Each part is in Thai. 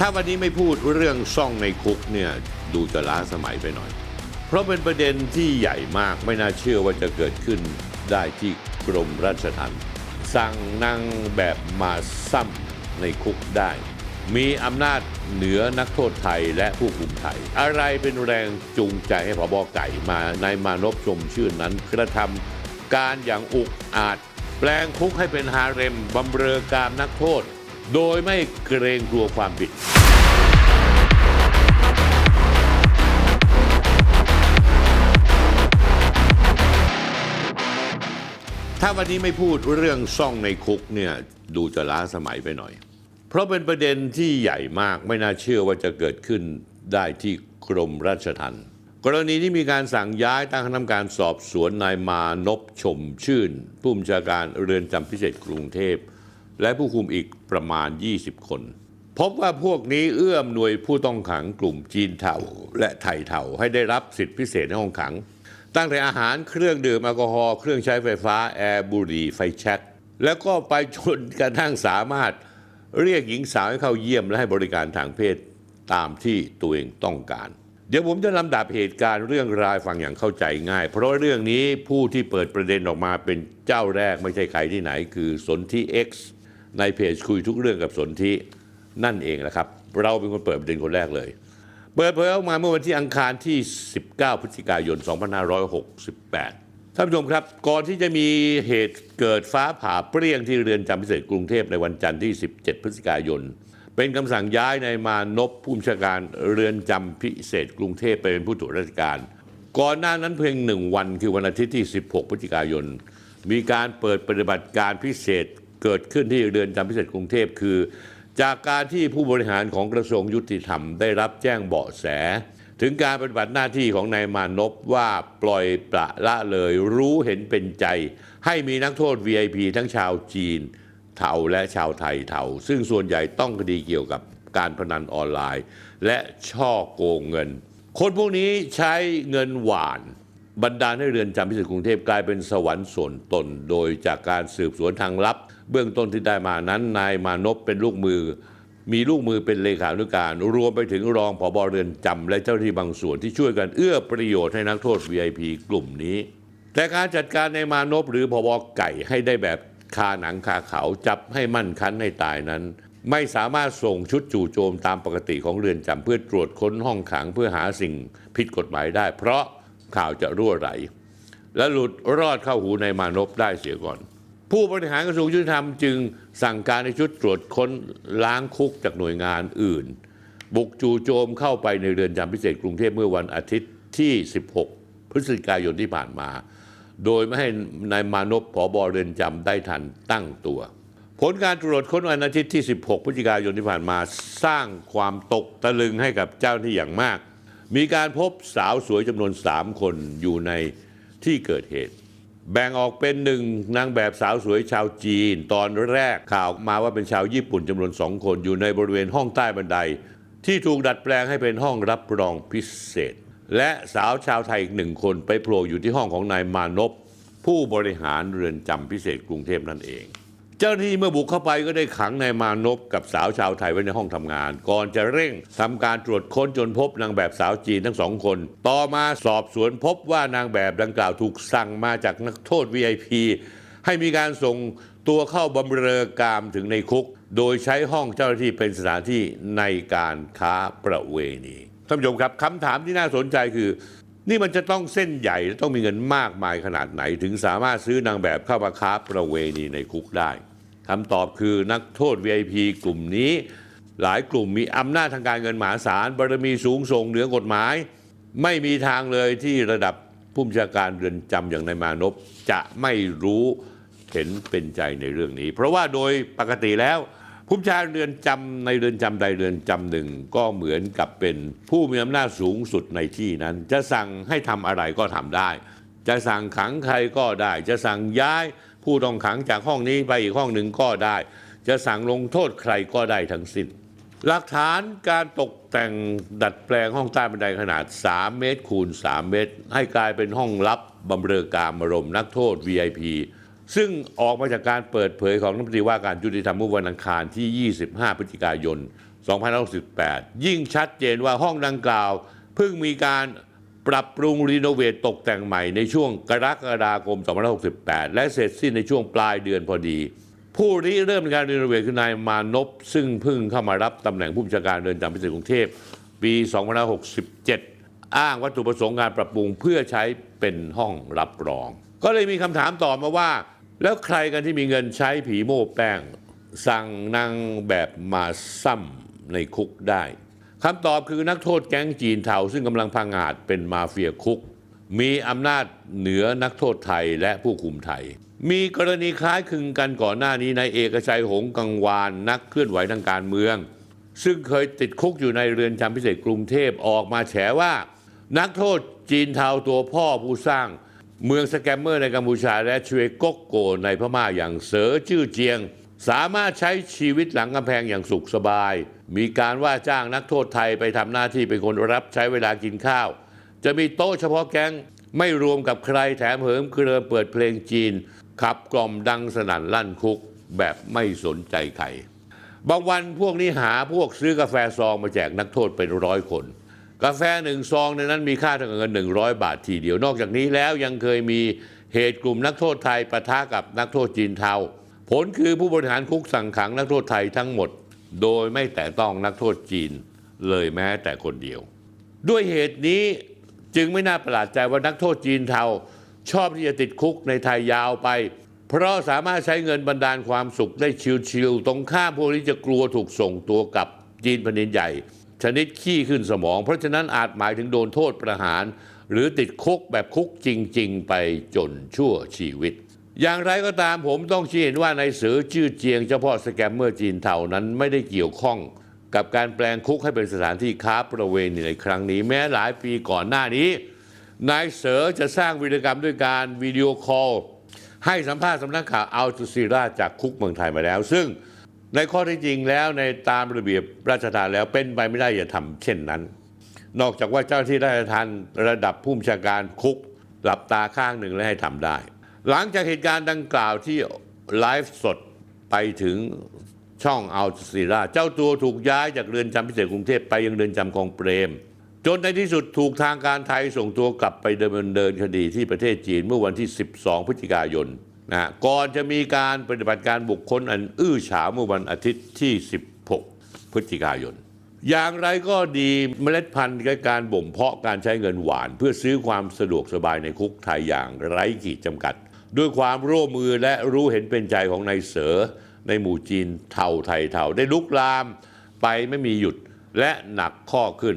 ถ้าวันนี้ไม่พูดเรื่องซ่องในคุกเนี่ยดูจะล้าสมัยไปหน่อย เพราะเป็นประเด็นที่ใหญ่มากไม่น่าเชื่อว่าจะเกิดขึ้นได้ที่กรมราชทัณฑ์สั่งนางแบบมาซ้ำในคุกได้ มีอำนาจเหนือนักโทษไทยและผู้คุมไทย อะไรเป็นแรงจูงใจให้พบไก่มาในมานพชมชื่นนั้นกระทำการอย่างอุกอาจ แปลงคุกให้เป็นฮาเร็มบำเรอการนักโทษ โดยไม่เกรงกลัวความผิด ถ้าวันนี้ไม่พูดเรื่องซ่องในคุกเนี่ยดูจะล้าสมัยไปหน่อย เพราะเป็นประเด็นที่ใหญ่มากไม่น่าเชื่อว่าจะเกิดขึ้นได้ที่กรมราชทัณฑ์กรณีที่มีการสั่งย้ายตั้งคณะกรรมการสอบสวนนายมานพชมชื่น ผู้บัญชาการเรือนจำพิเศษกรุงเทพ และผู้คุมอีกประมาณ 20 คน พบว่าพวกนี้เอื้อมหน่วยผู้ต้องขังกลุ่มจีนเทาและไทยเทาให้ได้รับสิทธิพิเศษในห้องขัง ตั้งแต่อาหารเครื่องดื่มแอลกอฮอล์เครื่องใช้ไฟฟ้าแอร์บุหรี่ไฟแช็กแล้วก็ไปจนกระทั่งสามารถเรียกหญิงสาวให้เข้าเยี่ยมและให้บริการทางเพศตามที่ตัวเองต้องการ เดี๋ยวผมจะลำดับเหตุการณ์เรื่องราวฟังอย่างเข้าใจง่าย เพราะเรื่องนี้ผู้ที่เปิดประเด็นออกมาเป็นเจ้าแรกไม่ใช่ใครที่ไหน คือสนที่ X ในเพจคุยทุกเรื่องกับสนที่นั่นเองแหละครับ เราเป็นคนเปิดประเด็นคนแรกเลย เปิดเผยออกมาเมื่อวันที่อังคารที่ 19 พฤศจิกายน 2568 ท่านผู้ชมครับ ก่อนที่จะมีเหตุเกิดฟ้าผ่าเปรี้ยงที่เรือนจำพิเศษกรุงเทพในวันจันทร์ที่ 17 พฤศจิกายน เป็นคำสั่งย้ายในายมานพผู้บัญชาการเรือนจำพิเศษกรุงเทพไปเป็นผู้ตรวจราชการ ก่อนหน้านั้นเพียงหนึ่งวันคือวันอาทิตย์ที่ 16 พฤศจิกายน มีการเปิดปฏิบัติการพิเศษ เกิดขึ้นที่เรือนจำพิเศษกรุงเทพคือ จากการที่ผู้บริหารของกระทรวงยุติธรรมได้รับแจ้งเบาะแส ถึงการปฏิบัติหน้าที่ของนายมานพว่าปล่อยปละละเลยรู้เห็นเป็นใจ ให้มีนักโทษ VIP ทั้งชาวจีนเทาและชาวไทยเทาซึ่งส่วนใหญ่ต้องคดีเกี่ยวกับการพนันออนไลน์ และช่อโกงเงิน คนพวกนี้ใช้เงินหวานบันดาลให้เรือนจำพิเศษกรุงเทพกลายเป็นสวรรค์ส่วนตน โดยจากการสืบสวนทางลับ เบื้องต้นที่ได้มานั้นนายมานพเป็นลูกมือ มีลูกมือเป็นเลขานุการ รวมไปถึงรองผบเรือนจำและเจ้าหน้าที่บางส่วนที่ช่วยกันเอื้อประโยชน์ให้นักโทษ VIP กลุ่มนี้ แต่การจัดการในมานพหรือพบไก่ให้ได้แบบคาหนังคาเขาจับให้มั่นคันให้ตายนั้น ไม่สามารถส่งชุดจู่โจมตามปกติของเรือนจำเพื่อตรวจค้นห้องขังเพื่อหาสิ่งผิดกฎหมายได้ เพราะข่าวจะรั่วไหลและหลุดรอดเข้าหูในมานพได้เสียก่อน ผู้บริหารกระทรวงยุติธรรมจึงสั่งการให้ชุดตรวจค้นล้างคุกจากหน่วยงานอื่น บุกจู่โจมเข้าไปในเรือนจำพิเศษกรุงเทพเมื่อวันอาทิตย์ที่ 16 พฤศจิกายนที่ผ่านมา โดยไม่ให้นายมานพผอบเรือนจำได้ทันตั้งตัว ผลการตรวจค้นวันอาทิตย์ที่ 16 พฤศจิกายนที่ผ่านมา สร้างความตกตะลึงให้กับเจ้าหน้าที่อย่างมาก มีการพบสาวสวยจำนวน 3 คนอยู่ในที่เกิดเหตุ แบ่งออกเป็นหนึ่งนางแบบสาวสวยชาวจีน ตอนแรกข่าวมาว่าเป็นชาวญี่ปุ่นจำนวนสองคนอยู่ในบริเวณห้องใต้บันได ที่ถูกดัดแปลงให้เป็นห้องรับรองพิเศษ และสาวชาวไทยอีกหนึ่งคนไปโผล่อยู่ที่ห้องของนายมานพผู้บริหารเรือนจำพิเศษกรุงเทพนั่นเอง เจ้าหน้าที่เมื่อบุกเข้าไปก็ได้ขังนายมานพกับสาวชาวไทยไว้ในห้องทำงาน ก่อนจะเร่งทำการตรวจค้นจนพบนางแบบสาวจีนทั้งสองคน ต่อมาสอบสวนพบว่านางแบบดังกล่าวถูกสั่งมาจากนักโทษ VIP ให้มีการส่งตัวเข้าบำเรอกามถึงในคุก โดยใช้ห้องเจ้าหน้าที่เป็นสถานที่ในการค้าประเวณีท่านผู้ชมครับคำถามที่น่าสนใจคือ นี่มันจะต้องเส้นใหญ่และต้องมีเงินมากมายขนาดไหน ถึงสามารถซื้อนางแบบเข้ามาค้าประเวณีในคุกได้คำตอบคือนักโทษ VIP กลุ่มนี้ หลายกลุ่มมีอำนาจทางการเงินมหาศาลบารมีสูงส่งเหนือกฎหมาย ไม่มีทางเลยที่ระดับผู้บัญชาการเรือนจำอย่างนายมานพจะไม่รู้เห็นเป็นใจในเรื่องนี้ เพราะว่าโดยปกติแล้ว ผู้ชาเรือนจำในเรือนจำใดเรือนจำหนึ่งก็เหมือนกับเป็นผู้มีอำนาจสูงสุดในที่นั้น จะสั่งให้ทำอะไรก็ทำได้ จะสั่งขังใครก็ได้ จะสั่งย้ายผู้ต้องขังจากห้องนี้ไปอีกห้องหนึ่งก็ได้ จะสั่งลงโทษใครก็ได้ทั้งสิ้นหลักฐานการตกแต่งดัดแปลงห้องใต้บันไดขนาด 3 เมตรคูณ 3 เมตร ให้กลายเป็นห้องลับบำเรอการมรมนักโทษ VIP ซึ่งออกมาจากการเปิดเผยของรัฐมนตรีว่าการยุติธรรมเมื่อวันอังคารที่ 25 พฤศจิกายน 2568 ยิ่งชัดเจนว่าห้องดังกล่าว เพิ่งมีการปรับปรุงรีโนเวทตกแต่งใหม่ในช่วงกรกฎาคม 2568 และเสร็จสิ้นในช่วงปลายเดือนพอดี ผู้ริเริ่มการรีโนเวทคือนายมานพซึ่งเพิ่งเข้ามารับตำแหน่งผู้บัญชาการเรือนจำพิเศษกรุงเทพปี 2567 อ้างวัตถุประสงค์การปรับปรุงเพื่อใช้เป็นห้องรับรอง ก็เลยมีคำถามต่อมาว่า แล้วใครกันที่มีเงินใช้ผีโม่แป้ง สั่งนางแบบมาซ้ำในคุกได้คำตอบคือนักโทษแก๊งจีนเทาซึ่งกำลังพังอาจเป็นมาเฟียคุก มีอำนาจเหนือนักโทษไทยและผู้คุมไทย มีกรณีคล้ายคลึงกันก่อนหน้านี้ในเอกชัยหงกังวาน นักเคลื่อนไหวทางการเมือง ซึ่งเคยติดคุกอยู่ในเรือนจำพิเศษกรุงเทพออกมาแฉว่า นักโทษจีนเทาตัวพ่อผู้สร้าง เมืองสแกมเมอร์ในกัมพูชาและชเวกกโกในพม่าอย่างเสอชื่อเจียง สามารถใช้ชีวิตหลังกำแพงอย่างสุขสบาย มีการว่าจ้างนักโทษไทยไปทำหน้าที่เป็นคนรับใช้เวลากินข้าว จะมีโต๊ะเฉพาะแก๊งไม่รวมกับใครแถมเหิมเครือเปิดเพลงจีน ขับกล่อมดังสนั่นลั่นคุกแบบไม่สนใจใครบางวันพวกนี้หาพวกซื้อกาแฟซองมาแจกนักโทษเป็นร้อยคน กาแฟหนึ่งซองในนั้นมีค่าทางเงิน 100 บาททีเดียว นอกจากนี้แล้วยังเคยมีเหตุกลุ่มนักโทษไทยปะทะกับนักโทษจีนเทา ผลคือผู้บริหารคุกสั่งขังนักโทษไทยทั้งหมด โดยไม่แตะต้องนักโทษจีนเลยแม้แต่คนเดียว ด้วยเหตุนี้จึงไม่น่าประหลาดใจว่านักโทษจีนเทา ชอบที่จะติดคุกในไทยยาวไป เพราะสามารถใช้เงินบรรดาลความสุขได้ชิวๆตรงข้ามพวกนี้จะกลัวถูกส่งตัวกลับจีนแผ่นดินใหญ่ ชนิดขี้ขึ้นสมอง เพราะฉะนั้นอาจหมายถึงโดนโทษประหาร หรือติดคุกแบบคุกจริง ๆ ไปจนชั่วชีวิต อย่างไรก็ตามผมต้องชี้เห็นว่าในเสือชื่อเจียงเฉพาะสแกมเมอร์จีนเท่านั้นไม่ได้เกี่ยวข้องกับการแปลงคุกให้เป็นสถานที่ค้าประเวณีในครั้งนี้ แม้หลายปีก่อนหน้านี้นายเสือจะสร้างวีรกรรมด้วยการวิดีโอคอลให้สัมภาษณ์สำนักข่าวอัลจ z ซีราจากคุกเมืองไทยมาแล้ว ซึ่ง ในข้อที่จริงแล้วในตามระเบียบราชทานแล้วเป็นไปไม่ได้อย่าทำเช่นนั้น นอกจากว่าเจ้าหน้าที่ราชทานระดับผู้บัญชาการคุกหลับตาข้างหนึ่งและให้ทำได้ หลังจากเหตุการณ์ดังกล่าวที่ไลฟ์สดไปถึงช่องอัลซีราเจ้าตัวถูกย้ายจากเรือนจำพิเศษกรุงเทพไปยังเรือนจำคลองเปรม จนในที่สุดถูกทางการไทยส่งตัวกลับไปดำเนินเดินคดีที่ประเทศจีนเมื่อวันที่ 12 พฤศจิกายน นะก่อนจะมีการปฏิบัติการบุคคลอันอื้อฉาวเมื่อวันอาทิตย์ที่ 16 พฤศจิกายน อย่างไรก็ดีเมล็ดพันธุ์การบ่มเพาะการใช้เงินหวาน เพื่อซื้อความสะดวกสบายในคุกไทยอย่างไร้ขีดจำกัด ด้วยความร่วมมือและรู้เห็นเป็นใจของนายเสือในหมู่จีนเทาไทยเทาได้ลุกลามไปไม่มีหยุดและหนักข้อขึ้น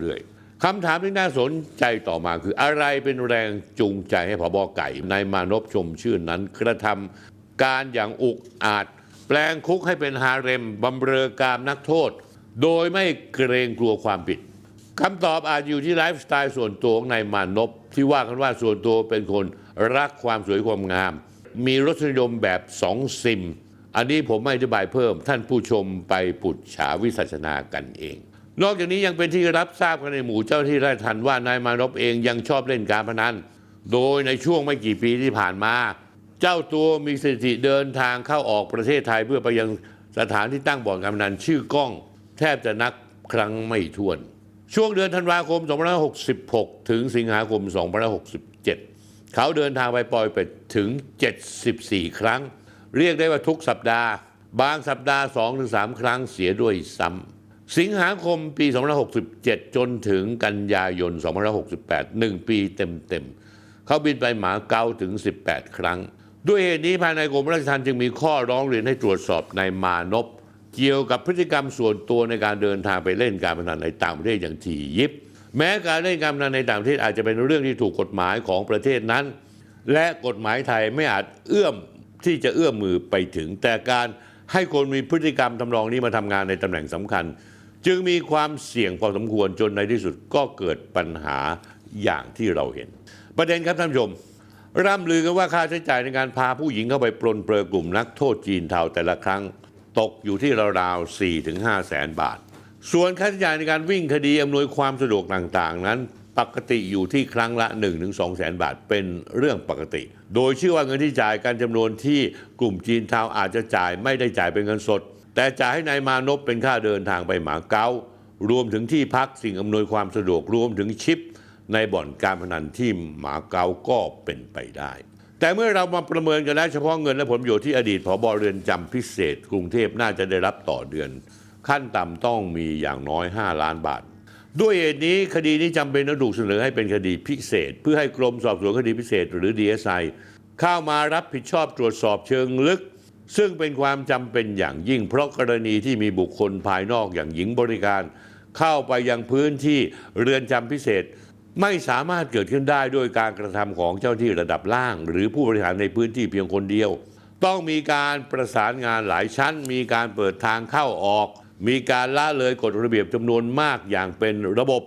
เรื่อยๆ คำถามที่น่าสนใจต่อมาคืออะไรเป็นแรงจูงใจให้ผบไก่นายมานพชมชื่นนั้น กระทำการอย่างอุกอาจ แปลงคุกให้เป็นฮาเร็มบำเรอกามนักโทษ โดยไม่เกรงกลัวความผิดคำตอบอาจอยู่ที่ไลฟ์สไตล์ส่วนตัวของนายมานพที่ว่ากันว่าส่วนตัวเป็นคนรักความสวยความงาม มีรสนิยมแบบสองซิม อันนี้ผมไม่อธิบายเพิ่มท่านผู้ชมไปปุจฉาวิสัชนากันเอง นอกจากนี้ยังเป็นที่รับทราบกันในหมู่เจ้าที่ราชทันว่านายมานพเองยังชอบเล่นการพนัน โดยในช่วงไม่กี่ปีที่ผ่านมา เจ้าตัวมีสถิติเดินทางเข้าออกประเทศไทยเพื่อไปยังสถานที่ตั้งบ่อนการพนันชื่อก้อง แทบจะนับครั้งไม่ถ้วน ช่วงเดือนธันวาคม 2566 ถึงสิงหาคม 2567 เขาเดินทางไปปล่อยเป็ดถึง 74 ครั้ง เรียกได้ว่าทุกสัปดาห์ บางสัปดาห์ 2-3 ครั้งเสียด้วยซ้ำ สิงหาคมปี 2567 จนถึงกันยายน 2568 1 ปีเต็มๆ เขาบินไปหมาเกาถึง 18 ครั้ง ด้วยเหตุนี้ภายในกรมราชทัณฑ์จึงมีข้อร้องเรียนให้ตรวจสอบนายมานพเกี่ยวกับพฤติกรรมส่วนตัวในการเดินทางไปเล่นการพนันในต่างประเทศอย่างถี่ยิบ แม้การเล่นการพนันในต่างประเทศอาจจะเป็นเรื่องที่ถูกกฎหมายของประเทศนั้น และกฎหมายไทยไม่อาจเอื้อมที่จะเอื้อมมือไปถึง แต่การให้คนมีพฤติกรรมทำนองนี้มาทำงานในตำแหน่งสำคัญ จึงมีความเสี่ยงพอสมควรจนในที่สุดก็เกิดปัญหาอย่างที่เราเห็น ประเด็นครับท่านผู้ชม ร่ำลือกันว่าค่าใช้จ่ายในการพาผู้หญิงเข้าไปปลนเปลือกลุ่มนักโทษจีนเทาแต่ละครั้ง ตกอยู่ที่ราวๆ4ถึง5แสนบาท ส่วนค่าใช้จ่ายในการวิ่งคดีอำนวยความสะดวกต่างๆ นั้น ปกติอยู่ที่ครั้งละ 1-2ถึง2แสนบาทเป็นเรื่องปกติ โดยเชื่อว่าเงินที่จ่ายกันจำนวนที่กลุ่มจีนเทาอาจจะจ่ายไม่ได้จ่ายเป็นเงินสด แต่จ่ายให้นายมานพเป็นค่าเดินทางไปหมาเก๊ารวมถึงที่พักสิ่งอำนวยความสะดวกรวมถึงชิป ในบ่อนการพนันที่หมาเก๊าก็เป็นไปได้ แต่เมื่อเรามาประเมินกันแล้วเฉพาะเงินและผลประโยชน์ที่อดีตผบเรือนจำพิเศษ กรุงเทพน่าจะได้รับต่อเดือน ขั้นต่ำต้องมีอย่างน้อย 5 ล้านบาทด้วยเหตุนี้คดีนี้จำเป็นต้องถูกเสนอให้เป็นคดีพิเศษ เพื่อให้กรมสอบสวนคดีพิเศษ หรือ DSI เข้ามารับผิดชอบตรวจสอบเชิงลึก ซึ่งเป็นความจำเป็นอย่างยิ่ง เพราะกรณีที่มีบุคคลภายนอกอย่างหญิงบริการ เข้าไปยังพื้นที่เรือนจำพิเศษ ไม่สามารถเกิดขึ้นได้ด้วยการกระทำของเจ้าที่ระดับล่าง หรือผู้บริหารในพื้นที่เพียงคนเดียว ต้องมีการประสานงานหลายชั้น มีการเปิดทางเข้าออก มีการละเลยกฎระเบียบจำนวนมากอย่างเป็นระบบ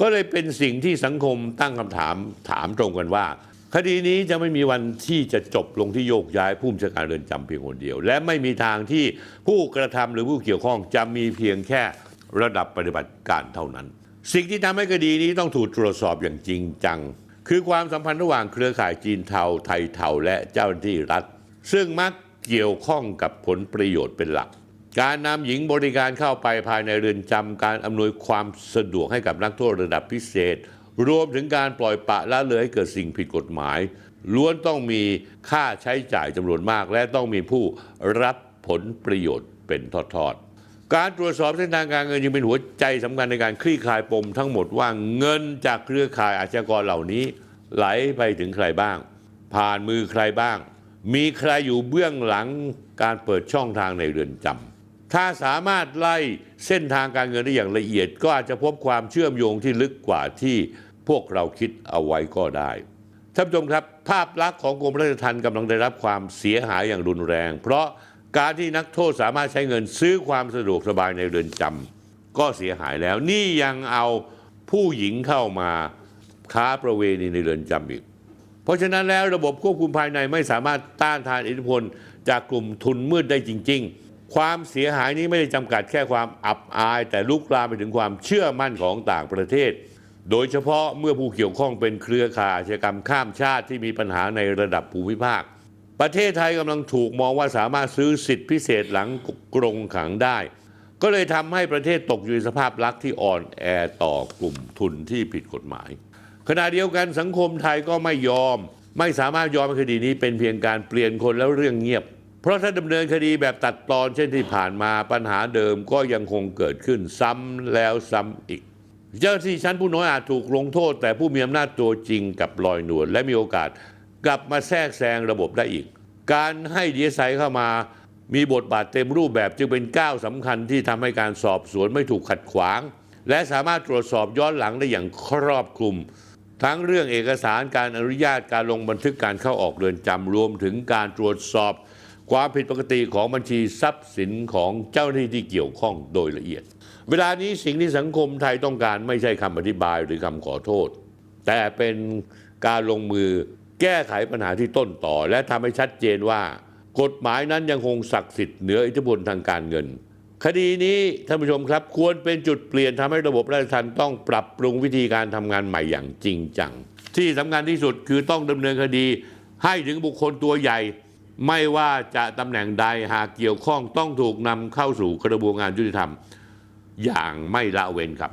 ก็เลยเป็นสิ่งที่สังคมตั้งคำถามถามตรงกันว่า คดีนี้จะไม่มีวันที่จะจบลงที่โยกย้ายผู้บัญชาการเรือนจำเพียงคนเดียว และไม่มีทางที่ผู้กระทำหรือผู้เกี่ยวข้องจะมีเพียงแค่ระดับปฏิบัติการเท่านั้น สิ่งที่ทำให้คดีนี้ต้องถูกตรวจสอบอย่างจริงจัง คือความสัมพันธ์ระหว่างเครือข่ายจีนเทาไทยเทาและเจ้าหน้าที่รัฐ ซึ่งมักเกี่ยวข้องกับผลประโยชน์เป็นหลัก การนำหญิงบริการเข้าไปภายในเรือนจำการอำนวยความสะดวกให้กับนักโทษระดับพิเศษ รวมถึงการปล่อยปะละเลยให้เกิดสิ่งผิดกฎหมาย ล้วนต้องมีค่าใช้จ่ายจำนวนมาก และต้องมีผู้รับผลประโยชน์เป็นทอดๆ การตรวจสอบเส้นทางการเงินยังเป็นหัวใจสำคัญในการคลี่คลายปมทั้งหมดว่าเงินจากเครือข่ายอาชญากรเหล่านี้ไหลไปถึงใครบ้าง ผ่านมือใครบ้าง มีใครอยู่เบื้องหลังการเปิดช่องทางในเรือนจำ ถ้าสามารถไล่เส้นทางการเงินได้อย่างละเอียด ก็อาจจะพบความเชื่อมโยงที่ลึกกว่าที่พวกเราคิดเอาไว้ก็ได้ท่านผู้ชมครับภาพลักษณ์ของกรมราชทัณฑ์กำลังได้รับความเสียหายอย่างรุนแรง เพราะการที่นักโทษสามารถใช้เงินซื้อความสะดวกสบายในเรือนจำก็เสียหายแล้ว นี่ยังเอาผู้หญิงเข้ามาค้าประเวณีในเรือนจำอีก เพราะฉะนั้นแล้วระบบควบคุมภายในไม่สามารถต้านทานอิทธิพล จากกลุ่มทุนมืดได้จริง ๆ ความเสียหายนี้ไม่ได้จำกัดแค่ความอับอาย แต่ลุกลามไปถึงความเชื่อมั่นของต่างประเทศ โดยเฉพาะเมื่อผู้เกี่ยวข้องเป็นเครือข่ายอาชญากรรมข้ามชาติที่มีปัญหาในระดับภูมิภาค ประเทศไทยกำลังถูกมองว่าสามารถซื้อสิทธิพิเศษหลังกรงขังได้ ก็เลยทำให้ประเทศตกอยู่ในสภาพลักษณ์ที่อ่อนแอต่อกลุ่มทุนที่ผิดกฎหมาย ขณะเดียวกันสังคมไทยก็ไม่ยอม ไม่สามารถยอมให้คดีนี้เป็นเพียงการเปลี่ยนคนแล้วเรื่องเงียบ เพราะถ้าดำเนินคดีแบบตัดตอนเช่นที่ผ่านมาปัญหาเดิมก็ยังคงเกิดขึ้นซ้ำแล้วซ้ำอีก เจ้าหน้าที่ชั้นผู้น้อยอาจถูกลงโทษ แต่ผู้มีอำนาจตัวจริงกับลอยนวลและมีโอกาสกลับมาแทรกแซงระบบได้อีก การให้ดีไอเข้ามามีบทบาทเต็มรูปแบบจึงเป็นก้าวสำคัญที่ทำให้การสอบสวนไม่ถูกขัดขวาง และสามารถตรวจสอบย้อนหลังได้อย่างครอบคลุม ทั้งเรื่องเอกสารการอนุญาตการลงบันทึกการเข้าออกเรือนจำรวมถึงการตรวจสอบ ความผิดปกติของบัญชีทรัพย์สินของเจ้าหน้าที่ที่เกี่ยวข้องโดยละเอียด เวลานี้สิ่งที่สังคมไทยต้องการไม่ใช่คำอธิบายหรือคำขอโทษ แต่เป็นการลงมือแก้ไขปัญหาที่ต้นต่อ และทำให้ชัดเจนว่า กฎหมายนั้นยังคงศักดิ์สิทธิ์เหนืออิทธิพลทางการเงิน คดีนี้ท่านผู้ชมครับ ควรเป็นจุดเปลี่ยนทำให้ระบบราชทัณฑ์ต้องปรับปรุงวิธีการทำงานใหม่อย่างจริงจัง ที่สำคัญที่สุดคือต้องดำเนินคดีให้ถึงบุคคลตัวใหญ่ ไม่ว่าจะตำแหน่งใดหากเกี่ยวข้องต้องถูกนำเข้าสู่กระบวนการยุติธรรม อย่างไม่ละเว้นครับ